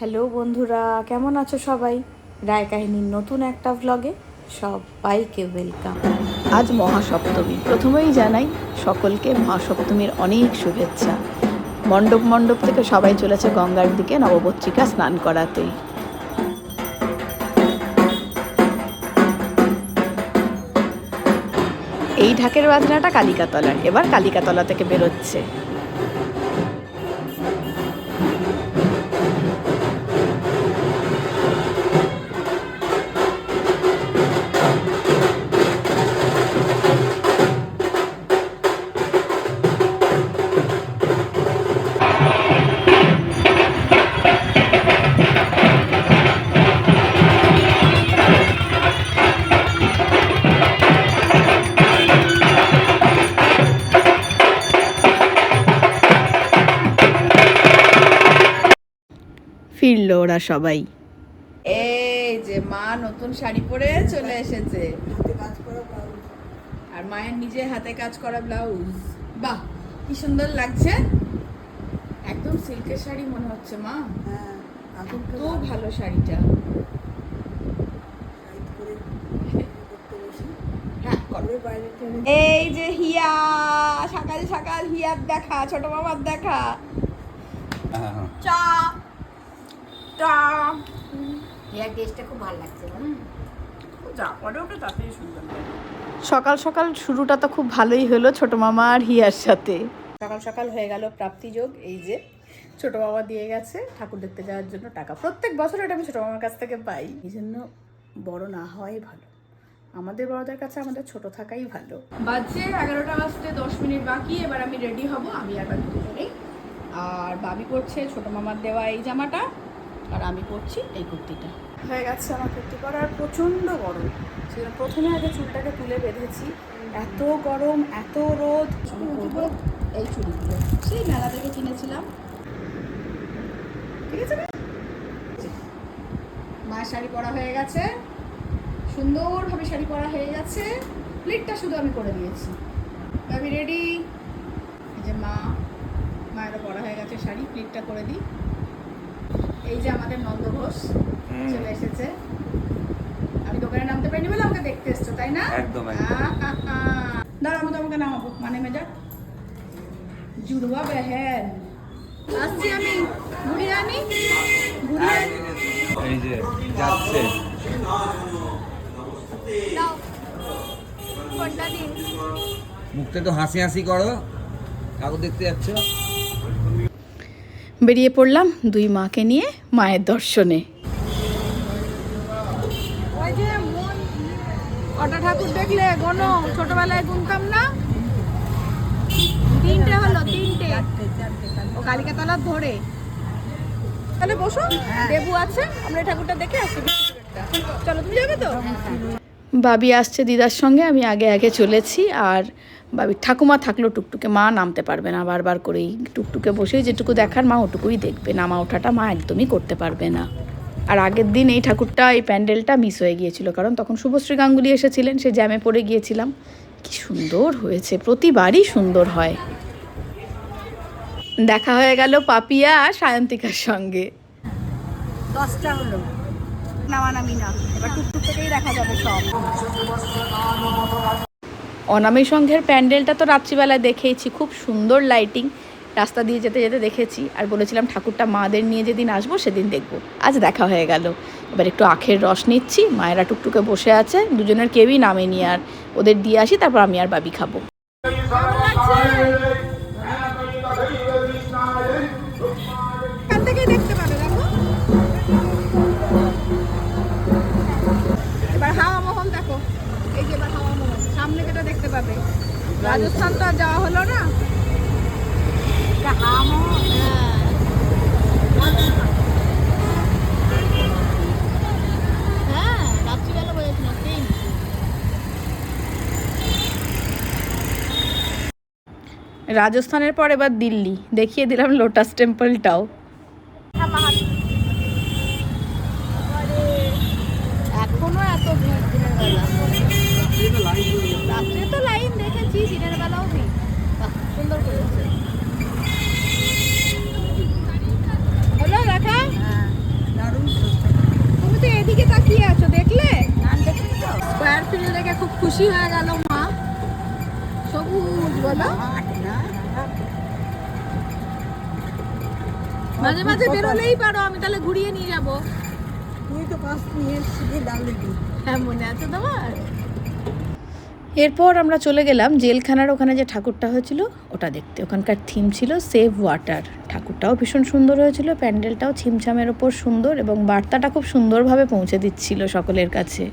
Hello বন্ধুরা, কেমন আছো সবাই? রায় কাহিনীর নতুন একটা ভ্লগে সবাইকে ওয়েলকাম আজ মহাসপ্তমী, প্রথমেই জানাই সকলকে মহাসপ্তমীর অনেক শুভেচ্ছা। মণ্ডপ মণ্ডপ থেকে সবাই চলেছে গঙ্গার দিকে নবপত্রিকা স্নান করাতেই এই ঢাকের বাজনাটা কালিকাতলার, এবার কালিকাতলা থেকে বেরোচ্ছে। ফিরল ওরা সবাই। এই যে মা নতুন শাড়ি পরে চলে এসেছে। আর মায়ের নিজে হাতে কাজ করা ব্লাউজ বাহ কি সুন্দর লাগছে। একদম সিল্কের শাড়ি মনে হচ্ছে মা। এত ভালো শাড়িটা। হ্যাঁ এই যে হিয়া সকাল সকাল হিয়ার দেখা ছোট মামার দেখা। চা চা হেয়ার টেস্টটা খুব ভালো লাগছে বলো? যা পরে ওটা তাতেই সুন্দর সকাল সকাল শুরুটা তো খুব ভালোই হলো ছোট মামা আর হিয়ার সাথে। সকাল সকাল হয়ে গেল প্রাপ্তিযোগ এই যে ছোট বাবা দিয়ে গেছে ঠাকুর দেখতে যাওয়ার জন্য টাকা। প্রত্যেক বছর এটা আমি ছোট মামার কাছ থেকে পাই। এই জন্য বড় না হওয়াই ভালো। আমাদের বড়দের কাছে আমাদের ছোট থাকাই ভালো। বাজছে এগারোটা বাজতে দশ মিনিট বাকি এবার আমি রেডি হব আমি আর বাকি দুজনেই। আর বাবি পরছে ছোট মামার দেওয়া এই জামাটা। আর আমি পরছি এই কুর্তিটা। হয়ে গেছে আমার কুর্তি পরা আর প্রচণ্ড গরম। সেজন্য প্রথমে আগে চুলটাকে তুলে বেঁধেছি। এত গরম এত রোদ। এই চুড়িগুলো সেই মেলা থেকে কিনেছিলাম। ঠিক আছে মা শাড়ি পরা হয়ে গেছে। সুন্দরভাবে শাড়ি পরা হয়ে গেছে। প্লিটটা শুধু আমি করে দিয়েছি। আমি রেডি এই যে মা মায়েরও পরা হয়ে গেছে শাড়ি প্লিটটা করে দিই। এই যে আমাদের নন্দ ঘোষ চলে এসেছে। আমি দোকানে নামতে পারিনি বলে আমাকে দেখতে এসছো তাই না? একদম, দাঁড়াও আমি তোমাকে নামাবো। মানে মেজার জুড়বা বেহেন। আসছি আমি। ঘুরিয়ে আনি আনি এই যে যাচ্ছে। মুখটা তো হাসি হাসি করো। কাকু দেখতে যাচ্ছ? বেরিয়ে পড়লাম দুই মাকে নিয়ে মায়ের দর্শনে। ওই যে মন কটা ঠাকুর দেখলে গনো ছোটবেলায় গুনতাম না? তিনটে হলো তিনটে। ও কালিকাতলার ধরে। তাহলে বসো দেবু আছে আমরা এই ঠাকুরটা দেখে আসছি চলো তুমি যাবে তো? বাবি আসছে দিদার সঙ্গে, আমি আগে আগে চলেছি আর বাবি ঠাকুমা থাকল টুকটুকে মা নামতে পারবে না, বারবার করেই টুকটুকে বসেই যেটুকু দেখার মা ওটুকুই দেখবে নামা ওঠাটা মা একদমই করতে পারবে না। আর আগের দিন এই ঠাকুরটা, এই প্যান্ডেলটা মিস হয়ে গিয়েছিল, কারণ তখন শুভশ্রী গাঙ্গুলি এসেছিলেন, সে জ্যামে পড়ে গিয়েছিলাম। কি সুন্দর হয়েছে, প্রতিবারই সুন্দর হয়। দেখা হয়ে গেল পাপিয়া সায়ন্তিকার সঙ্গে। দশটা হলো। নামানামি না। এবার টুকটুক থেকেই দেখা যাবে সব। অনামী সংঘের প্যান্ডেলটা তো রাত্রিবেলায় দেখেইছি খুব সুন্দর লাইটিং রাস্তা দিয়ে যেতে যেতে দেখেছি আর বলেছিলাম ঠাকুরটা মাদের নিয়ে যেদিন আসব সেদিন দেখব। আজ দেখা হয়ে গেল। এবার একটু আখের রস নিচ্ছি মায়েরা টুকটুকে বসে আছে দুজনের কেউই নামেনি আর ওদের দিয়ে আসি তারপর আমি আর বাবি খাব। রাজস্থান তো যাওয়া হলো না? হ্যাঁ। তিন। রাজস্থানের পর এবার দিল্লি। দেখিয়ে দিলাম লোটাস টেম্পলটাও এখনও এত ভিড় দিনের বেলা রাত্রে তো লাইন দেখেছি দিনের বেলাও ভিড় বাহ, সুন্দর করেছে হলো দেখা খুশি হয়ে গেল মা সবুজ বলো? মাঝে মাঝে বেরোলেই পারো আমি তাহলে ঘুরিয়ে নিয়ে যাব। তুই তো নিয়ে হ্যাঁ মনে আছে তোমার? এরপর আমরা চলে গেলাম জেলখানার ওখানে যে ঠাকুরটা হয়েছিল ওটা দেখতে। ওখানকার থিম ছিল সেভ ওয়াটার ঠাকুরটাও ভীষণ সুন্দর হয়েছিল প্যান্ডেলটাও ছিমছামের ওপর সুন্দর এবং বার্তাটা খুব সুন্দরভাবে পৌঁছে দিচ্ছিল সকলের কাছে।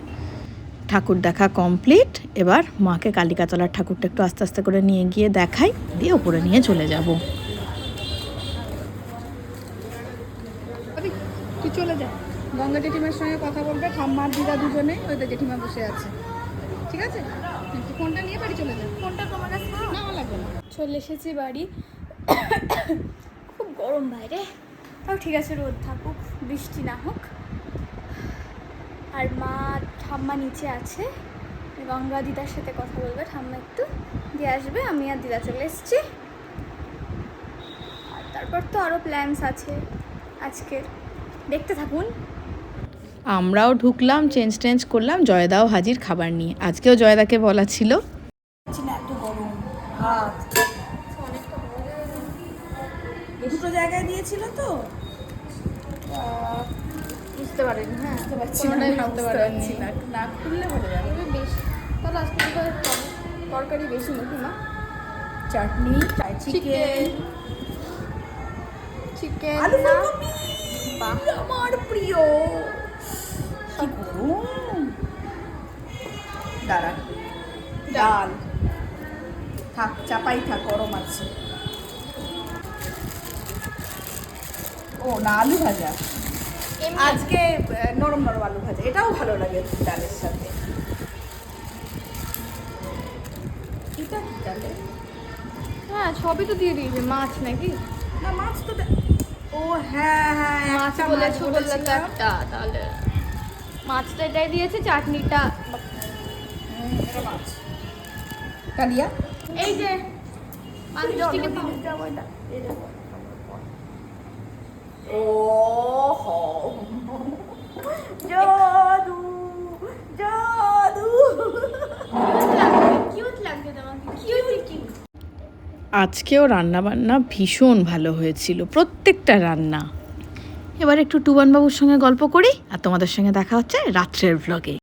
ঠাকুর দেখা কমপ্লিট এবার মাকে কালিকাতলার ঠাকুরটা একটু আস্তে আস্তে করে নিয়ে গিয়ে দেখাই দিয়ে ওপরে নিয়ে চলে যাব। তুই চলে যা। গঙ্গা জেঠিমার সঙ্গে কথা বলবে ঠাম্মার দিদা দুজনে ওই তো জেঠিমা বসে আছে। ঠিক আছে? ফোনটা নিয়ে বাড়ি চলে যা? ফোনটা তোমার কাছে না আমার লাগবে না। চলে এসেছি বাড়ি। খুব গরম বাইরে। তাও ঠিক আছে রোদ থাকুক বৃষ্টি না হোক। আর মা ঠাম্মা নিচে আছে। গঙ্গা দিদার সাথে কথা বলবে ঠাম্মা একটু দিয়ে আসবে আমি আর দিদা চলে এসেছি। আর তারপর তো আরও প্ল্যানস আছে আজকের। দেখতে থাকুন। আমরাও ঢুকলাম চেঞ্জ টেঞ্জ করলাম জয়দাও হাজির খাবার নিয়ে। আজকেও জয়দাকে বলা ছিল। দুটো জায়গায় দিয়েছিল তো? বুঝতে পারিনি হ্যাঁ। কোনোটাই না বুঝতে পারিনি না। না খুললে বলে যাবে। বেশ তাহলে আজকে তরকারি বেশি নাকি মা? চাটনি চিকেন চিকেন আলু না? ফুলকপি আমার প্রিয়। কি গরম দাঁড়া। ডাল। থাক চাপাই থাক গরম আছে। ও না আলু ভাজা? আজকে নরম নরম আলু ভাজা। এটাও ভালো লাগে ডালের সাথে। এটা কি ডালে? হ্যাঁ সবই তো দিয়ে দিয়েছে। মাছ নাকি? না মাছ তো ও হ্যাঁ হ্যাঁ মাছ বলেছ বললে তো একটা তাহলে। মাছটা এটাই দিয়েছে চাটনিটা। মাছ। কালিয়া? এই যে মানুষটিকে ও হো জাদু জাদু। কিউট লাগছে তোমাকে কিউট কিউট আজকেও রান্নাবান্না ভীষণ ভালো হয়েছিল প্রত্যেকটা রান্না। এবার একটু টুবানবাবুর সঙ্গে গল্প করি আর তোমাদের সঙ্গে দেখা হচ্ছে রাত্রের ব্লগে